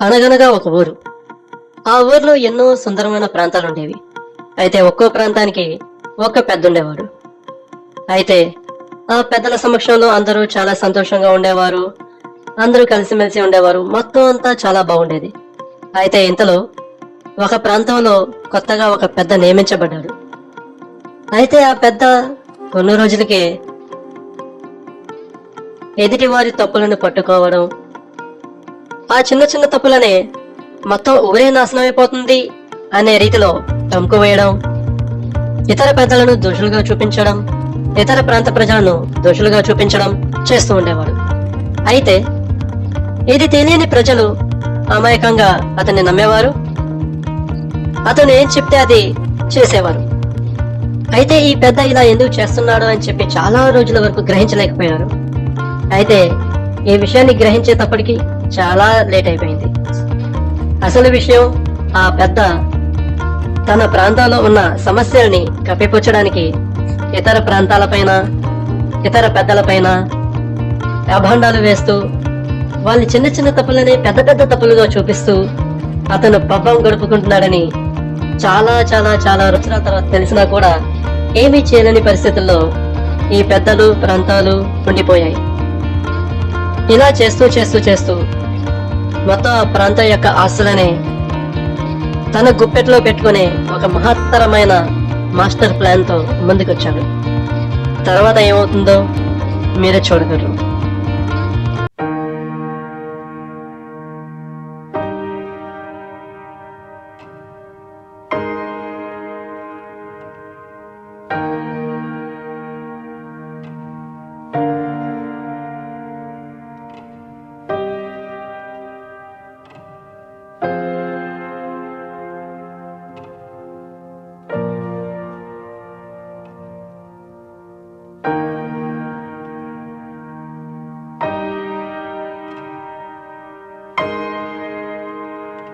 అనగనగా ఒక ఊరు. ఆ ఊర్లో ఎన్నో సుందరమైన ప్రాంతాలు ఉండేవి అయితే ఒక్కో ప్రాంతానికి ఒక్క పెద్ద ఉండేవాడు అయితే ఆ పెద్దల సమక్షంలో అందరూ చాలా సంతోషంగా ఉండేవారు. అందరూ కలిసిమెలిసి ఉండేవారు. మొత్తం అంతా చాలా బాగుండేది. అయితే ఇంతలో ఒక ప్రాంతంలో కొత్తగా ఒక పెద్ద నియమించబడ్డాడు. అయితే ఆ పెద్ద కొన్ని రోజులకే ఎదుటి వారి తప్పులను పట్టుకోవడం ఆ చిన్న చిన్న తప్పులనే మొత్తం ఊరే నాశనం అయిపోతుంది అనే రీతిలో టంకు వేయడం ఇతర పెద్దలను దోషులుగా చూపించడం ఇతర ప్రాంత ప్రజలను దోషులుగా చూపించడం చేస్తూ ఉండేవాడు. అయితే ఇది తెలియని ప్రజలు అమాయకంగా అతన్ని నమ్మేవారు. అతను ఏం చెప్తే అది చేసేవారు. అయితే ఈ పెద్ద ఇలా ఎందుకు చేస్తున్నాడు అని చెప్పి చాలా రోజుల వరకు గ్రహించలేకపోయారు. అయితే ఈ విషయాన్ని గ్రహించేటప్పటికీ చాలా లేట్ అయిపోయింది. అసలు విషయం ఆ పెద్ద తన ప్రాంతాల్లో ఉన్న సమస్యల్ని కప్పిపుచ్చడానికి ఇతర ప్రాంతాలపైన ఇతర పెద్దలపైన అభాండాలు వేస్తూ వాళ్ళ చిన్న చిన్న తప్పులని పెద్ద పెద్ద తప్పులుగా చూపిస్తూ అతను పబ్బం గడుపుకుంటున్నాడని చాలా చాలా చాలా రుచుల తర్వాత తెలిసినా కూడా ఏమీ చేయలేని పరిస్థితుల్లో ఈ పెద్దలు ప్రాంతాలు ఉండిపోయాయి. ఇలా చేస్తూ చేస్తూ చేస్తూ మొత్తం ఆ ప్రాంతం యొక్క ఆస్తులని తన గుప్పెట్లో పెట్టుకునే ఒక మహత్తరమైన మాస్టర్ ప్లాన్తో ముందుకొచ్చాడు. తర్వాత ఏమవుతుందో మీరే చూడగలరు.